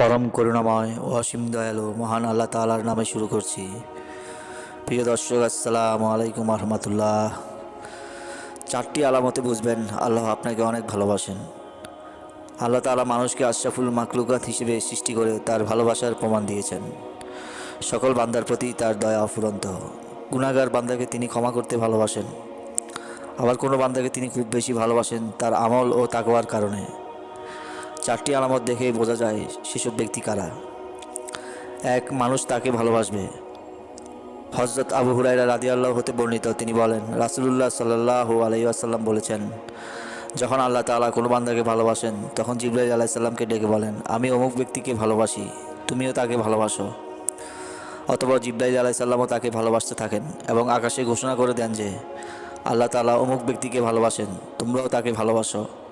পরম করুণাময় ও অসীম দয়ালু, মহান আল্লাহ তাআলার নামে শুরু করছি। প্রিয় দর্শক, আসসালামু আলাইকুম রহমতুল্লাহ চারটি আলামতে বুঝবেন, আল্লাহ আপনাকে অনেক ভালোবাসেন। আল্লাহ তাআলা মানুষকে আশরাফুল মাকলুকাত হিসেবে সৃষ্টি করে তার ভালোবাসার প্রমাণ দিয়েছেন। সকল বান্দার প্রতি তার দয়া অফুরন্ত। গুণাগার বান্দাকে তিনি ক্ষমা করতে ভালোবাসেন। আবার কোনো বান্দাকে তিনি খুব বেশি ভালোবাসেন তার আমল ও তাকওয়ার কারণে। চারটি আলামত দেখে বোঝা যায় সেসব ব্যক্তি কারা। এক, মানুষ তাকে ভালোবাসবে। হজরত আবু হুরাইরা রাদিয়াল্লাহ হতে বর্ণিত, তিনি বলেন, রাসুলুল্লাহ সাল্লাহ আলাইসাল্লাম বলেছেন, যখন আল্লাহ তাআলা কোনো বান্দাকে ভালোবাসেন, তখন জিব্রাইল আলাইসাল্লামকে ডেকে বলেন, আমি অমুক ব্যক্তিকে ভালোবাসি, তুমিও তাকে ভালোবাসো অথবা জিব্রাইল আলাইসাল্লামও তাকে ভালোবাসতে থাকেন এবং আকাশে ঘোষণা করে দেন যে, আল্লাহ তাআলা অমুক ব্যক্তিকে ভালোবাসেন, তোমরাও তাকে ভালোবাসো।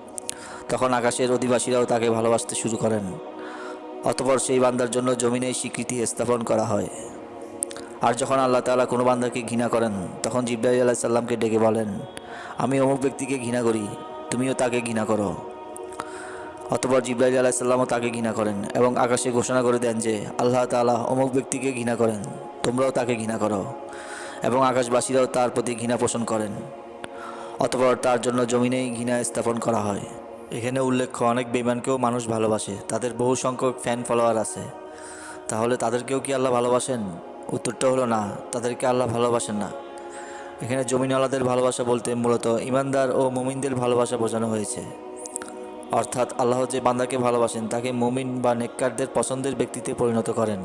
তখন আকাশের অধিবাসীরাও তাকে ভালোবাসতে শুরু করেন। অতপর সেই বান্দার জন্য জমিনে স্বীকৃতি স্থাপন করা হয়। আর যখন আল্লাহ তালা কোনো বান্দাকে ঘৃণা করেন, তখন জিব্রাইল আলাহ সাল্লামকে ডেকে বলেন, আমি অমুক ব্যক্তিকে ঘৃণা করি, তুমিও তাকে ঘৃণা করো। অতপর জিব্রাইল আলাহ সাল্লামও তাকে ঘৃণা করেন এবং আকাশে ঘোষণা করে দেন যে, আল্লাহ তাআলা অমুক ব্যক্তিকে ঘৃণা করেন, তোমরাও তাকে ঘৃণা করো। এবং আকাশবাসীরাও তার প্রতি ঘৃণা পোষণ করেন। অতপর তার জন্য জমিনেই ঘৃণা স্থাপন করা হয়। এখানে উল্লেখ্য, অনেক বেইমানকেও মানুষ ভালোবাসে। তাদের বহু সংখ্যক ফ্যান ফলোয়ার আছে। তাহলে তাদেরকেও কি আল্লাহ ভালোবাসেন? উত্তরটা হলো না, তাদেরকে আল্লাহ ভালোবাসেন না। এখানে জমিনওয়ালাদের ভালোবাসা বলতে মূলত ইমানদার ও মুমিনদের ভালোবাসা বোঝানো হয়েছে। অর্থাৎ আল্লাহ যে বান্দাকে ভালোবাসেন, তাকে মুমিন বা নেককারদের পছন্দের ব্যক্তিতে পরিণত করেন।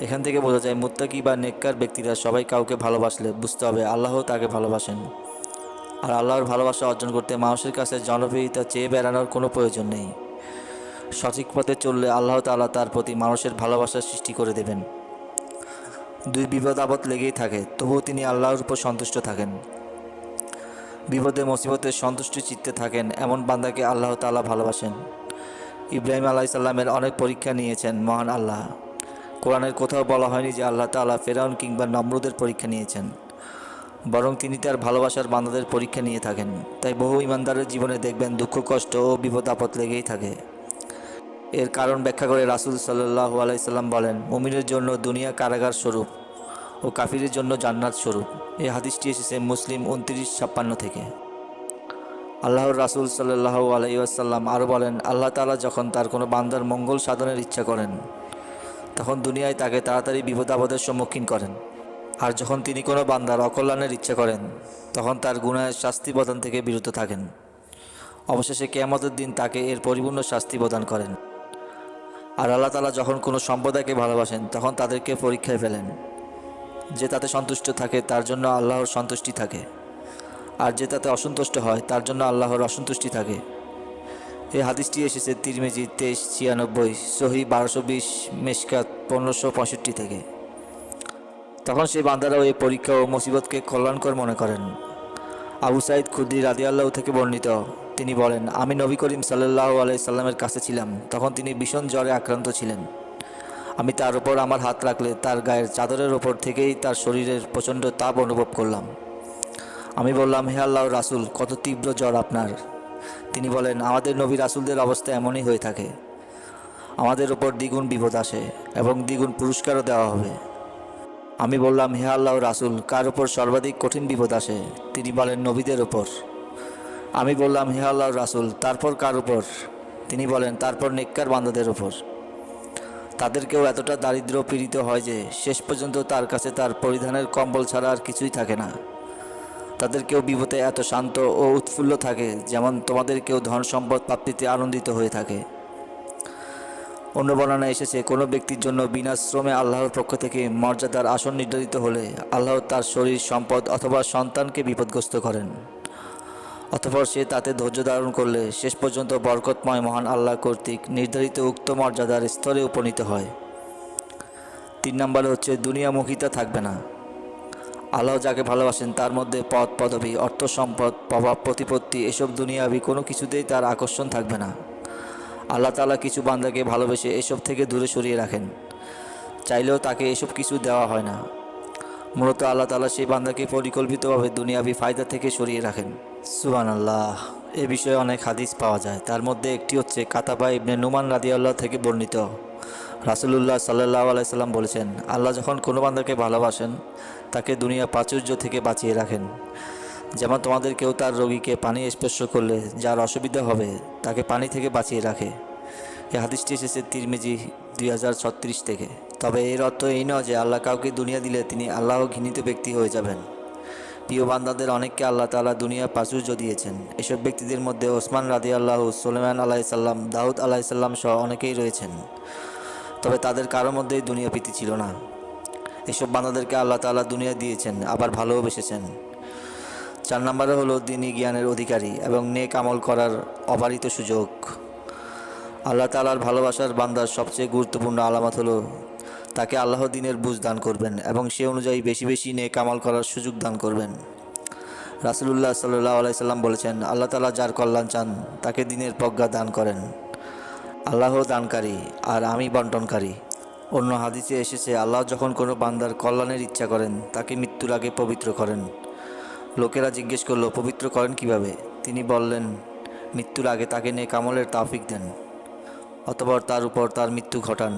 এখান থেকে বোঝা যায়, মুত্তাকি বা নেককার ব্যক্তিরা সবাই কাউকে ভালোবাসলে বুঝতে হবে আল্লাহও তাকে ভালোবাসেন। আর আল্লাহর ভালোবাসা অর্জন করতে মানুষের কাছে জনপ্রিয়তা চেয়ে বেড়ানোর কোনো প্রয়োজন নেই। সঠিক পথে চললে আল্লাহ তাআলা তার প্রতি মানুষের ভালোবাসা সৃষ্টি করে দেবেন। দুই বিপদ আপদ লেগেই থাকে, তবুও তিনি আল্লাহর উপর সন্তুষ্ট থাকেন। বিপদে, মুসিবতে সন্তুষ্টি চিত্তে থাকেন, এমন বান্দাকে আল্লাহ তাআলা ভালোবাসেন। ইব্রাহিম আলাহ সাল্লামের অনেক পরীক্ষা নিয়েছেন মহান আল্লাহ। কোরআনের কোথাও বলা হয়নি যে আল্লাহ তাআলা ফেরাউন কিংবা নমরুদের পরীক্ষা নিয়েছেন। বরং তিনি তার ভালোবাসার বান্দাদের পরীক্ষা নিয়ে থাকেন। তাই বহু ইমানদারের জীবনে দেখবেন দুঃখ, কষ্ট ও বিপদ আপদ লেগেই থাকে। এর কারণ ব্যাখ্যা করে রাসুল সাল্লাহ আলাইসাল্লাম বলেন, মুমিনের জন্য দুনিয়া কারাগার স্বরূপ ও কাফিরের জন্য জান্নাত স্বরূপ। এই হাদিসটি এসেছে মুসলিম উনত্রিশ ছাপ্পান্ন থেকে। আল্লাহর রাসুল সাল্লাহ আলাইসাল্লাম আরও বলেন, আল্লাহ তাআলা যখন তার কোনো বান্দার মঙ্গল সাধনের ইচ্ছা করেন, তখন দুনিয়ায় তাকে তাড়াতাড়ি বিপদ আপদের সম্মুখীন করেন। আর যখন তিনি কোনো বান্দার অকল্যাণের ইচ্ছা করেন, তখন তার গুণায় শাস্তি প্রদান থেকে বিরত থাকেন। অবশেষে কেয়ামতের দিন তাকে এর পরিপূর্ণ শাস্তি প্রদান করেন। আর আল্লাহ তালা যখন কোনো সম্প্রদায়কে ভালোবাসেন, তখন তাদেরকে পরীক্ষায় ফেলেন। যে তাতে সন্তুষ্ট থাকে, তার জন্য আল্লাহর সন্তুষ্টি থাকে। আর যে তাতে অসন্তুষ্ট হয়, তার জন্য আল্লাহর অসন্তুষ্টি থাকে। এই হাদিসটি এসেছে তিরমেজি তেইশ ছিয়ানব্বই, সহি বারোশো বিশ, মেশকাত পনেরোশো পঁয়ষট্টি থেকে। তখন সেই বান্দারাও এই পরীক্ষা ও মুসিবতকে কল্যাণকর মনে করেন। আবু সাইদ খুদ্দি রাদি আল্লাহ থেকে বর্ণিত, তিনি বলেন, আমি নবী করিম সাল্লাহ আলাইসাল্লামের কাছে ছিলাম, তখন তিনি ভীষণ জ্বরে আক্রান্ত ছিলেন। আমি তার উপর আমার হাত রাখলে তার গায়ের চাদরের ওপর থেকেই তার শরীরের প্রচণ্ড তাপ অনুভব করলাম। আমি বললাম, হে আল্লাহ রাসুল, কত তীব্র জ্বর আপনার? তিনি বলেন, আমাদের নবী রাসুলদের অবস্থা এমনই হয়ে থাকে। আমাদের ওপর দ্বিগুণ বিপদ আসে এবং দ্বিগুণ পুরস্কারও দেওয়া হবে। আমি বললাম, হে আল্লাহ রাসুল, কার ওপর সর্বাধিক কঠিন বিপদ আসে? তিনি বলেন, নবীদের ওপর আমি বললাম, হে আল্লাহ রাসুল, তারপর কার উপর? তিনি বলেন, তারপর নেককার বান্দাদের ওপর তাদেরকেও এতটা দারিদ্র পীড়িত হয় যে, শেষ পর্যন্ত তার কাছে তার পরিধানের কম্বল ছাড়া আর কিছুই থাকে না। তাদেরকেও বিপদে এত শান্ত ও উৎফুল্ল থাকে, যেমন তোমাদের কেউ ধন সম্পদ প্রাপ্তিতে আনন্দিত হয়ে থাকে। অন্য বর্ণনা এসেছে, কোনো ব্যক্তির জন্য বিনা শ্রমে আল্লাহর পক্ষ থেকে মর্যাদার আসন নির্ধারিত হলে আল্লাহ তার শরীর, সম্পদ অথবা সন্তানকে বিপদগ্রস্ত করেন। অতপর সে তাতে ধৈর্য ধারণ করলে শেষ পর্যন্ত বরকতময় মহান আল্লাহ কর্তৃক নির্ধারিত উক্ত মর্যাদার স্তরে উপনীত হয়। তিন নম্বরে হচ্ছে দুনিয়ামুখিতা থাকবে না। আল্লাহ যাকে ভালোবাসেন তার মধ্যে পদ, পদবী, অর্থ, সম্পদ, প্রভাব, প্রতিপত্তি, এসব দুনিয়াবি কোনো কিছুতেই তার আকর্ষণ থাকবে না। আল্লাহ তালা কিছু বান্দাকে ভালোবেসে এসব থেকে দূরে সরিয়ে রাখেন। চাইলেও তাকে এসব কিছু দেওয়া হয় না। মূলত আল্লাহ তালা সেই বান্দাকে পরিকল্পিতভাবে দুনিয়াবি ফায়দা থেকে সরিয়ে রাখেন। সুবান আল্লাহ এ বিষয়ে অনেক হাদিস পাওয়া যায়। তার মধ্যে একটি হচ্ছে কাতাবা ইবনে নুমান রাদিয়াল্লাহ থেকে বর্ণিত। রাসুলুল্লাহ সাল্লাহ আলাইসাল্লাম বলেছেন, আল্লাহ যখন কোনো বান্দাকে ভালোবাসেন, তাকে দুনিয়া প্রাচুর্য থেকে বাঁচিয়ে রাখেন। যেমন তোমাদের কেউ তার রোগীকে পানি স্পর্শ করলে যার অসুবিধা হবে, তাকে পানি থেকে বাঁচিয়ে রাখে। এই হাদিসটি এসেছে তিরমিজি দুই হাজার ছত্রিশ থেকে। তবে এর অর্থ এই নয় যে আল্লাহ কাউকে দুনিয়া দিলে তিনি আল্লাহ ঘৃণিত ব্যক্তি হয়ে যাবেন। প্রিয় বান্দাদের অনেককে আল্লাহ তাআলা দুনিয়া প্রাচুর্য দিয়েছেন এসব ব্যক্তিদের মধ্যে ওসমান রাদি আল্লাহ সুলেমান আলাইসাল্লাম দাউদ আলাইসাল্লাম সহ অনেকেই রয়েছেন। তবে তাদের কারও মধ্যেই দুনিয়া প্রীতি ছিল না। এসব বান্দাদেরকে আল্লাহ তালা দুনিয়া দিয়েছেন, আবার ভালোবেসেছেন চার নম্বরে হলো দিনী জ্ঞানের অধিকারী এবং নেক আমল করার অবারিত সুযোগ। আল্লাহ তালার ভালোবাসার বান্দার সবচেয়ে গুরুত্বপূর্ণ আলামত হলো তাকে আল্লাহ দিনের বুঝ দান করবেন এবং সে অনুযায়ী বেশি বেশি নেক আমল করার সুযোগ দান করবেন। রাসুলুল্লাহ সাল্লাহ আলাইসাল্লাম বলেছেন, আল্লাহ তালা যার কল্যাণ চান, তাকে দিনের প্রজ্ঞা দান করেন। আল্লাহ দানকারী আর আমি বন্টনকারী। অন্য হাদিসে এসেছে, আল্লাহ যখন কোনো বান্দার কল্যাণের ইচ্ছা করেন, তাকে মৃত্যুর আগে পবিত্র করেন। লোকেরা জিজ্ঞেস করল, পবিত্র করেন কীভাবে? তিনি বললেন, মৃত্যুর আগে তাকে নেক আমলের তাফিক দেন, অতপর তার উপর তার মৃত্যু ঘটান।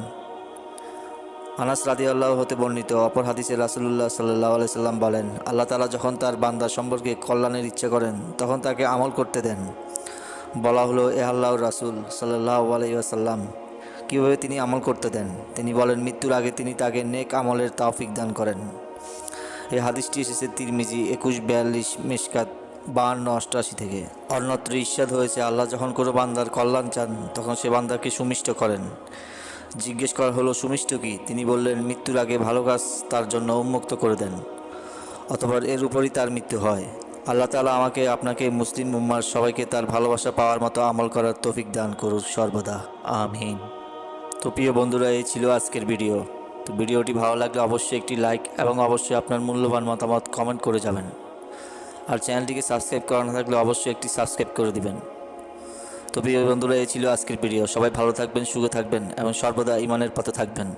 আনাস রাদি আল্লাহ হতে বর্ণিত অপর হাদিসে রাসুল্লাহ সাল্লাহ সাল্লাম বলেন, আল্লাহ তালা যখন তার বান্দা সম্পর্কে কল্যাণের ইচ্ছা করেন, তখন তাকে আমল করতে দেন। বলা হলো, এ আল্লাহর রাসুল সাল্লাহ আলাইসাল্লাম কীভাবে তিনি আমল করতে দেন? তিনি বলেন, মৃত্যুর আগে তিনি তাকে নেক আমলের তাফিক দান করেন। এই হাদিসটি এসেছে তিরমিজি একুশ, বিয়াল্লিশ, মেশকাত বাহান্ন অষ্টআশি থেকে। অন্যত্র ঈর্ষাদ হয়েছে, আল্লাহ যখন কোনো বান্দার কল্যাণ চান, তখন সে বান্দাকে সুমিষ্ট করেন। জিজ্ঞেস করা হলো, সুমিষ্ট কি? তিনি বললেন, মৃত্যুর আগে ভালো কাজ তার জন্য উন্মুক্ত করে দেন, অথবা এর উপরই তার মৃত্যু হয়। আল্লাহ তালা আমাকে, আপনাকে মুসলিম উম্মার সবাইকে তার ভালোবাসা পাওয়ার মতো আমল করার তৌফিক দান করুক সর্বদা, আমিন। তো প্রিয় বন্ধুরা, এই ছিল আজকের ভিডিও। তো ভিডিওটি ভালো লাগলে অবশ্যই একটি লাইক এবং অবশ্যই আপনার মূল্যবান মতামত কমেন্ট করে যাবেন। আর চ্যানেলটিকে সাবস্ক্রাইব করা থাকলে অবশ্যই একটি সাবস্ক্রাইব করে দিবেন। তো প্রিয় বন্ধুরা, এই ছিল আজকের ভিডিও সবাই ভালো থাকবেন, সুখে থাকবেন এবং সর্বদা ইমানের পথে থাকবেন।